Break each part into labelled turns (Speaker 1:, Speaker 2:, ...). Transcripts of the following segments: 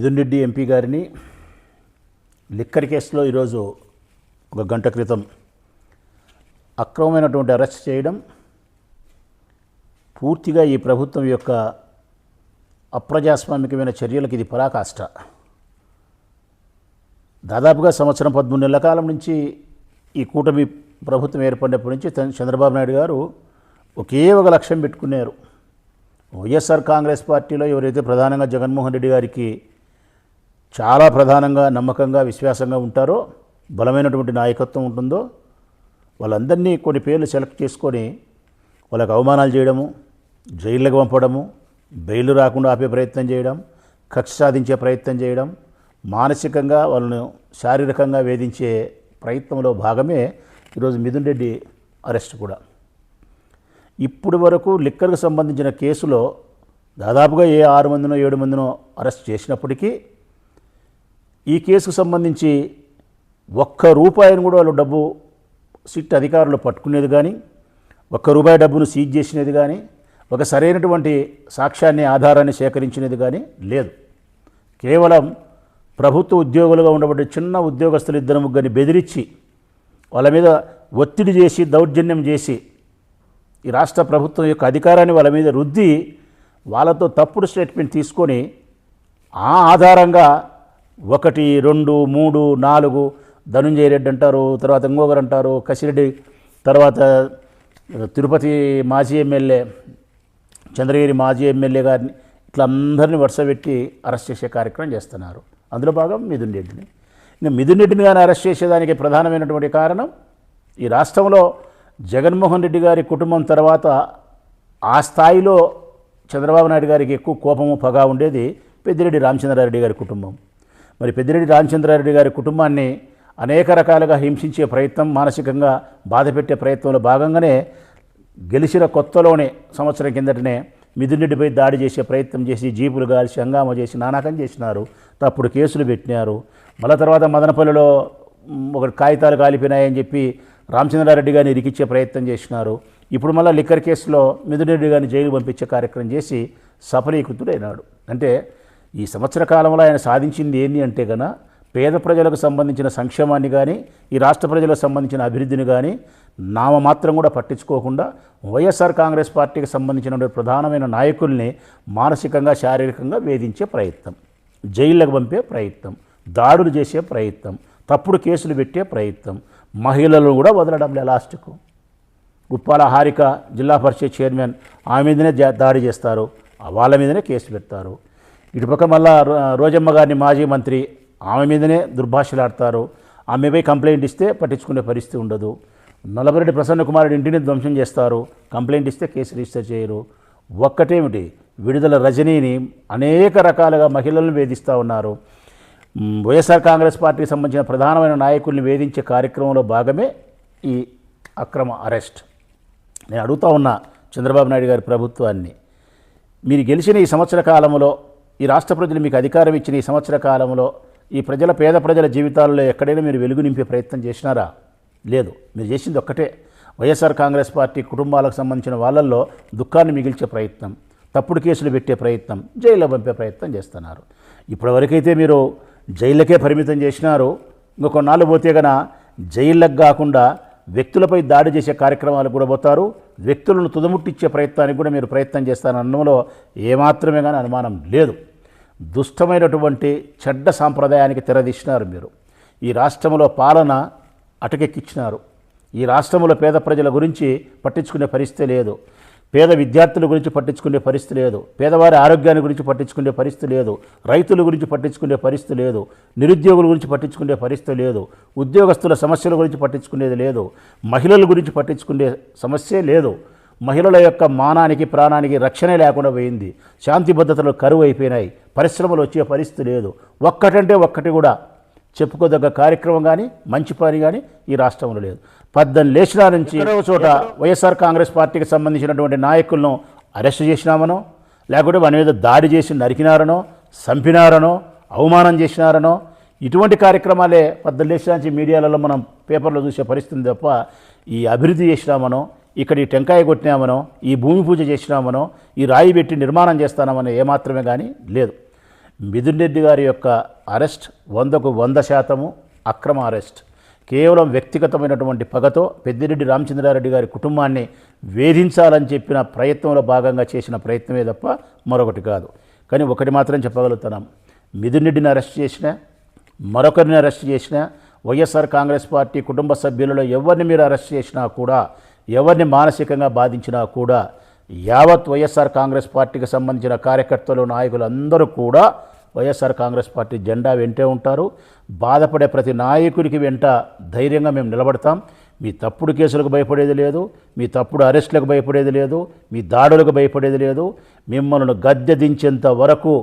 Speaker 1: Mithun Reddy MP గారిని liquor కేసులో ఈరోజు ఒక గంట క్రితం అక్రమమైనటువంటి అరెస్ట్ చేయడం పూర్తిగా ఈ ప్రభుత్వం యొక్క అప్రజాస్వామికమైన చర్యలకు ఇది పరాకాష్ట. దాదాపుగా సంవత్సరం పదమూడు నెలల కాలం నుంచి ఈ కూటమి ప్రభుత్వం ఏర్పడినప్పటి నుంచి చంద్ర- చంద్రబాబు నాయుడు గారు ఒకే ఒక లక్ష్యం పెట్టుకున్నారు. వైఎస్ఆర్ కాంగ్రెస్ పార్టీలో ఎవరైతే ప్రధానంగా జగన్మోహన్ రెడ్డి గారికి చాలా ప్రధానంగా నమ్మకంగా విశ్వాసంగా ఉంటారో బలమైనటువంటి నాయకత్వం ఉంటుందో వాళ్ళందరినీ కొన్ని పేర్లు సెలెక్ట్ చేసుకొని వాళ్ళకి అవమానాలు చేయడము జైళ్ళకు పంపడము బెయిల్ రాకుండా ఆపే ప్రయత్నం చేయడం కక్ష సాధించే ప్రయత్నం చేయడం మానసికంగా వాళ్ళను శారీరకంగా వేధించే ప్రయత్నంలో భాగమే ఈరోజు మిథున్ రెడ్డి అరెస్ట్ కూడా. ఇప్పటి వరకు లిక్కర్కు సంబంధించిన కేసులో దాదాపుగా ఏ ఆరు మందినో ఏడు మందినో అరెస్ట్ చేసినప్పటికీ ఈ కేసుకు సంబంధించి ఒక్క రూపాయిని కూడా వాళ్ళు డబ్బు సిట్ అధికారులు పట్టుకునేది కానీ ఒక్క రూపాయి డబ్బును సీజ్ చేసినది కానీ ఒక సరైనటువంటి సాక్ష్యాన్ని ఆధారాన్ని సేకరించినది కానీ లేదు. కేవలం ప్రభుత్వ ఉద్యోగులుగా ఉండబడ్డ చిన్న ఉద్యోగస్తులు ఇద్దరు ముగ్గురిని బెదిరించి వాళ్ళ మీద ఒత్తిడి చేసి దౌర్జన్యం చేసి ఈ రాష్ట్ర ప్రభుత్వం యొక్క అధికారాన్ని వాళ్ళ మీద రుద్ది వాళ్ళతో తప్పుడు స్టేట్మెంట్ తీసుకొని ఆ ఆధారంగా ఒకటి రెండు మూడు నాలుగు ధనుంజయ రెడ్డి అంటారు తర్వాత ఇంకొకరు అంటారు కసిరెడ్డి తర్వాత తిరుపతి మాజీ ఎమ్మెల్యే చంద్రగిరి మాజీ ఎమ్మెల్యే గారిని ఇట్లా అందరినీ వరుసపెట్టి అరెస్ట్ చేసే కార్యక్రమం చేస్తున్నారు. అందులో భాగం మిథున్ రెడ్డిని. ఇంకా మిథున్ రెడ్డిని కానీ అరెస్ట్ చేసేదానికి ప్రధానమైనటువంటి కారణం ఈ రాష్ట్రంలో జగన్మోహన్ రెడ్డి గారి కుటుంబం తర్వాత ఆ స్థాయిలో చంద్రబాబు నాయుడు గారికి ఎక్కువ కోపము పగా ఉండేది పెద్దిరెడ్డి రామచంద్రారెడ్డి గారి కుటుంబం. మరి పెద్దిరెడ్డి రామచంద్రారెడ్డి గారి కుటుంబాన్ని అనేక రకాలుగా హింసించే ప్రయత్నం మానసికంగా బాధపెట్టే ప్రయత్నంలో భాగంగానే గెలిచిన కొత్తలోనే సంవత్సరం కిందటనే మిథున్ దాడి చేసే ప్రయత్నం చేసి జీపులు కాల్చి హంగామా చేసి నానాకం చేసినారు. తప్పుడు కేసులు పెట్టినారు. మళ్ళా తర్వాత మదనపల్లిలో ఒక కాగితాలు కాలిపోయినాయని చెప్పి రామచంద్రారెడ్డి గారిని ఇరికిచ్చే ప్రయత్నం చేసినారు. ఇప్పుడు మళ్ళీ లిక్కర్ కేసులో మిథునరెడ్డి గారిని జైలు పంపించే కార్యక్రమం చేసి సఫలీకృతుడైనాడు. అంటే ఈ సంవత్సర కాలంలో ఆయన సాధించింది ఏంటి అంటే గన పేద ప్రజలకు సంబంధించిన సంక్షేమాన్ని కానీ ఈ రాష్ట్ర ప్రజలకు సంబంధించిన అభివృద్ధిని కానీ నామమాత్రం కూడా పట్టించుకోకుండా వైఎస్ఆర్ కాంగ్రెస్ పార్టీకి సంబంధించిన ప్రధానమైన నాయకుల్ని మానసికంగా శారీరకంగా వేధించే ప్రయత్నం జైళ్ళకు పంపే ప్రయత్నం దాడులు చేసే ప్రయత్నం తప్పుడు కేసులు పెట్టే ప్రయత్నం మహిళలను కూడా వదలడం లే లాస్ట్కు. గుప్పాల హారిక జిల్లా పరిషత్ చైర్మన్ ఆమె మీదనే దాడి చేస్తారు వాళ్ళ మీదనే కేసు పెడతారు. ఇటుపక్క మళ్ళా రోజమ్మ గారిని మాజీ మంత్రి ఆమె మీదనే దుర్భాషలాడతారు. ఆమెపై కంప్లైంట్ ఇస్తే పట్టించుకునే పరిస్థితి ఉండదు. నలభరెడ్డి ప్రసన్న కుమారుడి ఇంటిని ధ్వంసం చేస్తారు. కంప్లైంట్ ఇస్తే కేసు రిజిస్టర్ చేయరు. ఒక్కటేమిటి? విడుదల రజనీని అనేక రకాలుగా మహిళలను వేధిస్తూ ఉన్నారు. వైఎస్ఆర్ కాంగ్రెస్ పార్టీకి సంబంధించిన ప్రధానమైన నాయకుల్ని వేధించే కార్యక్రమంలో భాగమే ఈ అక్రమ అరెస్ట్. నేను అడుగుతా ఉన్నా చంద్రబాబు నాయుడు గారి ప్రభుత్వాన్ని. మీరు గెలిచిన ఈ సంవత్సర కాలంలో ఈ రాష్ట్ర ప్రజలు మీకు అధికారం ఇచ్చిన ఈ సంవత్సర కాలంలో ఈ ప్రజల పేద ప్రజల జీవితాల్లో ఎక్కడైనా మీరు వెలుగు నింపే ప్రయత్నం చేసినారా? లేదు. మీరు చేసింది ఒక్కటే. వైఎస్ఆర్ కాంగ్రెస్ పార్టీ కుటుంబాలకు సంబంధించిన వాళ్ళల్లో దుఃఖాన్ని మిగిల్చే ప్రయత్నం తప్పుడు కేసులు పెట్టే ప్రయత్నం జైల్లో పంపే ప్రయత్నం చేస్తున్నారు. ఇప్పటివరకైతే మీరు జైళ్ళకే పరిమితం చేసినారు. ఇంకొక నాలుగు పోతే గన జైళ్ళకు కాకుండా వ్యక్తులపై దాడి చేసే కార్యక్రమాలు కూడా పోతారు. వ్యక్తులను తుదముట్టించే ప్రయత్నానికి కూడా మీరు ప్రయత్నం చేస్తారనడంలో ఏమాత్రమే కానీ అనుమానం లేదు. దుష్టమైనటువంటి చెడ్డ సాంప్రదాయానికి తెరదీసినారు మీరు. ఈ రాష్ట్రంలో పాలన అటకెక్కించినారు ఈ రాష్ట్రంలో పేద ప్రజల గురించి పట్టించుకునే పరిస్థితి లేదు. పేద విద్యార్థుల గురించి పట్టించుకునే పరిస్థితి లేదు. పేదవారి ఆరోగ్యాన్ని గురించి పట్టించుకునే పరిస్థితి లేదు. రైతుల గురించి పట్టించుకునే పరిస్థితి లేదు. నిరుద్యోగుల గురించి పట్టించుకునే పరిస్థితి లేదు. ఉద్యోగస్తుల సమస్యల గురించి పట్టించుకునేది లేదు. మహిళల గురించి పట్టించుకునే సమస్యే లేదు. మహిళల యొక్క మానానికి ప్రాణానికి రక్షణ లేకుండా పోయింది. శాంతి భద్రతలు కరువు అయిపోయినాయి పరిశ్రమలు వచ్చే పరిస్థితి లేదు. ఒక్కటంటే ఒక్కటి కూడా చెప్పుకోదగ్గ కార్యక్రమం కానీ మంచి పని కానీ ఈ రాష్ట్రంలో లేదు. పద్దెనిమిది లేచినా నుంచి చోట వైఎస్ఆర్ కాంగ్రెస్ పార్టీకి సంబంధించినటువంటి నాయకులను అరెస్ట్ చేసినామనో లేకుంటే వాని మీద దాడి చేసి నరికినారనో చంపినారనో అవమానం చేసినారనో ఇటువంటి కార్యక్రమాలే పద్దెనిమిది లేచినా నుంచి మీడియాలలో మనం పేపర్లో చూసే పరిస్థితి తప్ప ఈ అభివృద్ధి చేసినామనో ఇక్కడ ఈ టెంకాయ కొట్టినామనో ఈ భూమి పూజ చేసినామనో ఈ రాయి పెట్టి నిర్మాణం చేస్తామనో ఏమాత్రమే కానీ లేదు. మిథున్ రెడ్డి గారి యొక్క అరెస్ట్ వందకు వంద శాతము అక్రమ అరెస్ట్. కేవలం వ్యక్తిగతమైనటువంటి పగతో పెద్దిరెడ్డి రామచంద్రారెడ్డి గారి కుటుంబాన్ని వేధించాలని చెప్పిన ప్రయత్నంలో భాగంగా చేసిన ప్రయత్నమే తప్ప మరొకటి కాదు. కానీ ఒకటి మాత్రం చెప్పగలుగుతున్నాం. మిథునెడ్డిని అరెస్ట్ చేసినా మరొకరిని అరెస్ట్ చేసినా వైఎస్ఆర్ కాంగ్రెస్ పార్టీ కుటుంబ సభ్యులలో ఎవరిని మీరు అరెస్ట్ చేసినా కూడా ఎవరిని మానసికంగా బాధించినా కూడా యావత్ వైఎస్ఆర్ కాంగ్రెస్ పార్టీకి సంబంధించిన కార్యకర్తలు నాయకులు అందరూ కూడా వైఎస్ఆర్ కాంగ్రెస్ పార్టీ జెండా వెంటే ఉంటారు. బాధపడే ప్రతి నాయకుడికి వెంట ధైర్యంగా మేము నిలబడతాం. మీ తప్పుడు కేసులకు భయపడేది లేదు మీ తప్పుడు అరెస్టులకు భయపడేది లేదు మీ దాడులకు భయపడేది లేదు. మిమ్మల్ని గద్దె దించేంత వరకు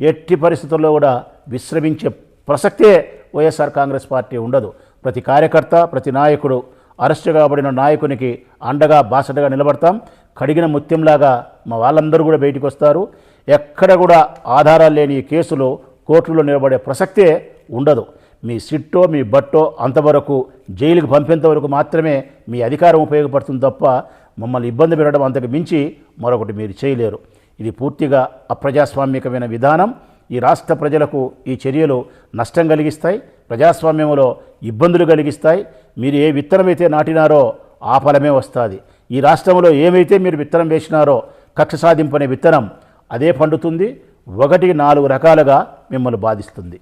Speaker 1: ఎట్టి పరిస్థితుల్లో కూడా విశ్రమించే ప్రసక్తే వైఎస్ఆర్ కాంగ్రెస్ పార్టీ ఉండదు. ప్రతి కార్యకర్త ప్రతి నాయకుడు అరెస్టు కాబడిన నాయకునికి అండగా బాసటగా నిలబడతాం. కడిగిన ముత్యంలాగా మా వాళ్ళందరూ కూడా బయటికి వస్తారు. ఎక్కడ కూడా ఆధారాలు లేని ఈ కేసులు కోర్టులో నిలబడే ప్రసక్తే ఉండదు. మీ సిట్టో మీ బట్టో అంతవరకు జైలుకి పంపేంత వరకు మాత్రమే మీ అధికారం ఉపయోగపడుతుంది తప్ప మమ్మల్ని ఇబ్బంది పెట్టడం అంతకు మించి మరొకటి మీరు చేయలేరు. ఇది పూర్తిగా అప్రజాస్వామికమైన విధానం. ఈ రాష్ట్ర ప్రజలకు ఈ చర్యలు నష్టం కలిగిస్తాయి ప్రజాస్వామ్యంలో ఇబ్బందులు కలిగిస్తాయి. మీరు ఏ విత్తనమైతే నాటినారో ఆ ఫలమే వస్తుంది. ఈ రాష్ట్రంలో ఏమైతే మీరు విత్తనం వేసినారో కక్ష సాధింపు అనే విత్తనం అదే పండుతుంది. ఒకటి నాలుగు రకాలుగా మిమ్మల్ని బాధిస్తుంది.